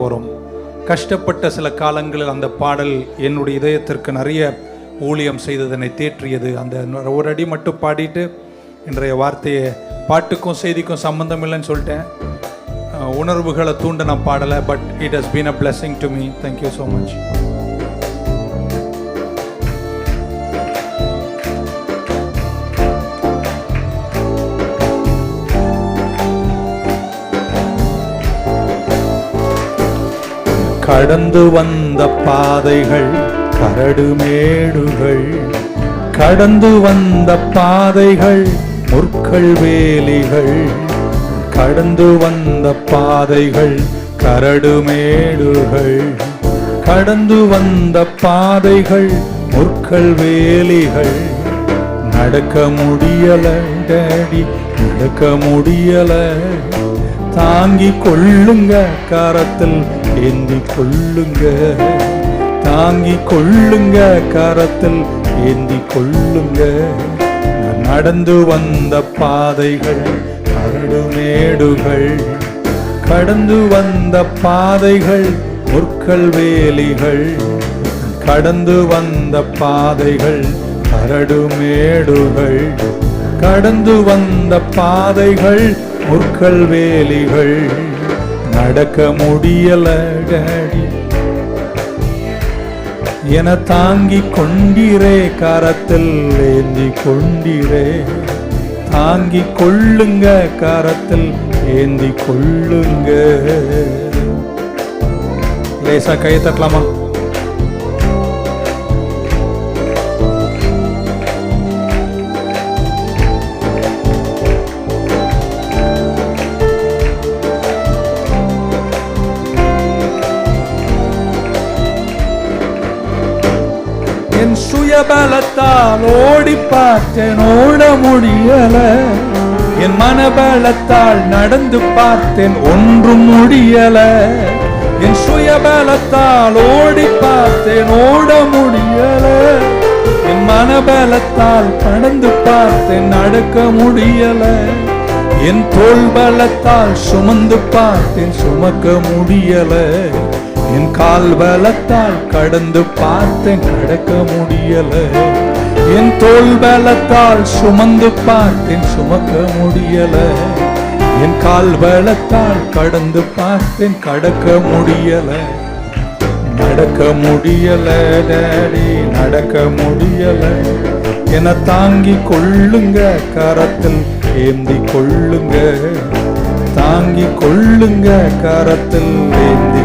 போகிறோம் கஷ்டப்பட்ட சில காலங்களில் அந்த பாடல் என்னுடைய இதயத்திற்கு நிறைய ஊழியம் செய்ததனை தேற்றியது. அந்த ஒரு அடி மட்டும் பாடிட்டு இன்றைய வார்த்தையை பாட்டுக்கும் செய்திக்கும் சம்மந்தம் இல்லைன்னு சொல்லிட்டேன். உணர்வுகளை தூண்ட நான் பாடலை but it has been a blessing to me thank you so much கடந்து வந்த பாதைகள் கரடு மேடுகள். கடந்து வந்த பாதைகள் முற்கள் வேலிகள். கடந்து வந்த பாதைகள் கரடு மேடுகள். கடந்து வந்த பாதைகள் முற்கள் வேலிகள். நடக்க முடியல டேடி நடக்க முடியல. தாங்கி கொள்ளுங்க கரத்தில் ஏந்தி கொள்ளுங்க தாங்கி கொள்ளுங்க கரத்தில் ஏந்தி கொள்ளுங்க. நடந்து வந்த பாதைகள் கரடுமேடுகள் கடந்து வந்த பாதைகள் முற்கள் வேலிகள் கடந்து வந்த பாதைகள் கரடுமேடுகள் கடந்து வந்த பாதைகள் முற்கள் வேலிகள். நடக்க முடியல டாடி. என தாங்கி கொண்டிரே கரத்தில் ஏந்தி கொண்டிரே. தாங்கி கொள்ளுங்க கரத்தில் ஏந்தி கொள்ளுங்க. லேசா கையை தட்டலாமா? சுயபலத்தால் ஓடி பார்த்தேன் ஓட முடியல. என் மனபலத்தால் நடந்து பார்த்தேன் ஒன்றும் முடியல. என் சுயபலத்தால் ஓடி பார்த்தேன் ஓட முடியல. என் மனபலத்தால் கடந்து பார்த்தேன் நடக்க முடியல. என் தோல் பலத்தால் சுமந்து பார்த்தேன் சுமக்க முடியல. என் கால் பலத்தால் கடந்து பார்த்தேன் கடக்க முடியல. என் தோல் பலத்தால் சுமந்து பார்த்தேன் சுமக்க முடியல. என் கால் பலத்தால் கடந்து பார்த்தேன் கடக்க முடியல. நடக்க முடியல டேடி நடக்க முடியல. என தாங்கி கொள்ளுங்க கரத்தில் ஏந்தி கொள்ளுங்க. தாங்கி கொள்ளுங்க கரத்தில் ஏந்தி